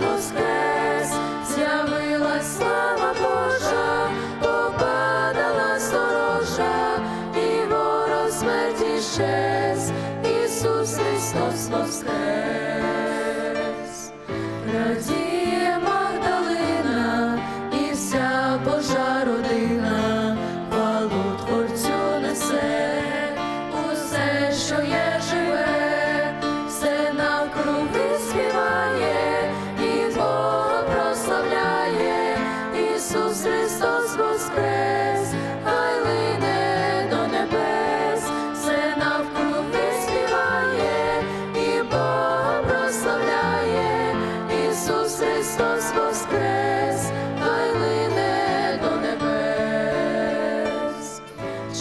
Воскрес, з'явилась слава Божа, попадала сторожа, і ворог щез, Ісус Христос воскрес.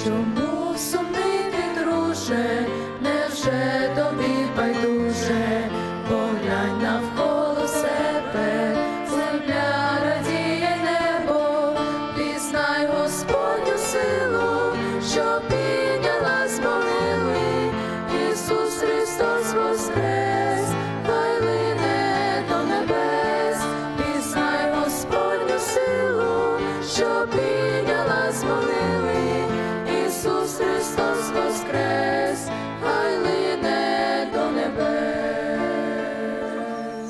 Чому сумити, друже, невже тобі байдуже, поглянь навколо себе, земля радіє небо, пізнай Господню силу, що підняла з могили, Ісус Христос воскрес, хай лине до небес, пізнай Господню силу, що підняла з могили.